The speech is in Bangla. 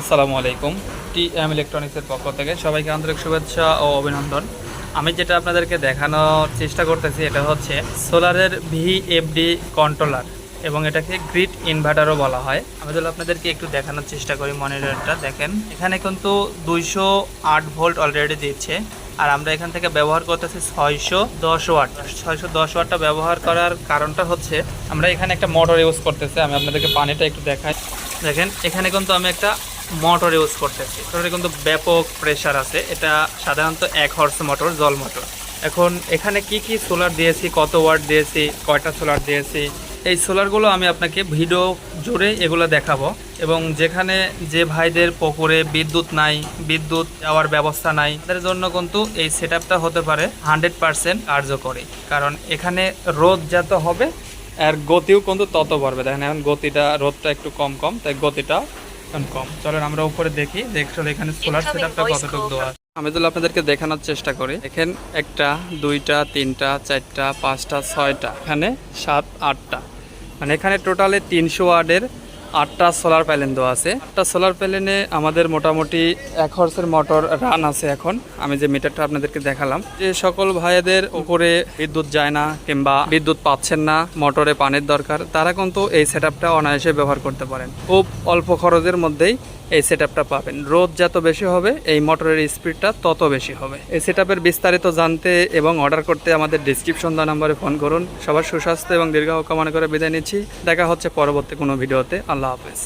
আসসালামু আলাইকুম। টি এম ইলেকট্রনিক্সের পক্ষ থেকে সবাইকে আন্তরিক শুভেচ্ছা ও অভিনন্দন। আমি যেটা আপনাদেরকে দেখানোর চেষ্টা করতেছি, এটা হচ্ছে সোলারের ভিএফডি কন্ট্রোলার এবং এটাকে গ্রিড ইনভার্টারও বলা হয়। আমি তাহলে আপনাদেরকে একটু দেখানোর চেষ্টা করি মনিটরটা, দেখেন। এখানে কিন্তু দুইশো আট ভোল্ট অলরেডি দিচ্ছে আর আমরা এখান থেকে ব্যবহার করতেছি ছয়শো দশ ওয়াট। ছয়শো দশ ওয়াটটা ব্যবহার করার কারণটা হচ্ছে আমরা এখানে একটা মোটর ইউজ করতেছি, আমি আপনাদেরকে পানিটা একটু দেখাই। দেখেন, এখানে কিন্তু আমি একটা মোটর ইউজ করতেছি। মোটরে কিন্তু ব্যাপক প্রেশার আছে। এটা সাধারণত এক হর্স মোটর জল মোটর এখন এখানে কি কি সোলার দিয়েছি, কত ওয়াট দিয়েছি, কয়টা সোলার দিয়েছি, এই সোলারগুলো আমি আপনাকে ভিডিও জুড়ে এগুলো দেখাবো। এবং যেখানে যে ভাইদের পুকুরে বিদ্যুৎ নাই, বিদ্যুৎ যাওয়ার ব্যবস্থা নাই, তাদের জন্য কিন্তু এই সেট হতে পারে হান্ড্রেড পারসেন্ট কার্যকরী। কারণ এখানে রোদ যত হবে, আর গতিও কিন্তু তত বাড়বে। দেখেন, এখন গতিটা, রোদটা একটু কম কম, তাই গতিটা কম। চলেন আমরা উপরে দেখি দেখলে এখানে সোলার সেটআপটা কতটুকু দেওয়া আমি তাহলে আপনাদেরকে দেখানোর চেষ্টা করি। দেখেন একটা দুইটা তিনটা চারটা পাঁচটা ছয়টা এখানে সাত আটটা। মানে এখানে টোটালে তিনশো ওয়ার্ডের আটটা সোলার প্যানেল দেওয়া আছে। আটটা সোলার প্যালেনে আমাদের মোটামুটি এক হর্সের মোটর রান আছে এখন। আমি যে মিটারটা আপনাদেরকে দেখালাম, যে সকল ভাইয়াদের উপরে বিদ্যুৎ যায় না কিংবা বিদ্যুৎ পাচ্ছেন না মোটরে পানির দরকার, তারা কিন্তু এই সেট আপটা অনায়াসে ব্যবহার করতে পারেন। খুব অল্প খরচের মধ্যেই এই সেট পাবেন। রোদ যত বেশি হবে, এই মোটরের স্পিডটা তত বেশি হবে। এই সেট বিস্তারিত জানতে এবং অর্ডার করতে আমাদের ডিসক্রিপশন দেওয়া নাম্বারে ফোন করুন। সবার সুস্বাস্থ্য এবং দীর্ঘ কামনা করে বিদায় নিচ্ছি। দেখা হচ্ছে পরবর্তী কোনো ভিডিওতে। আল্লাহ হাফেজ।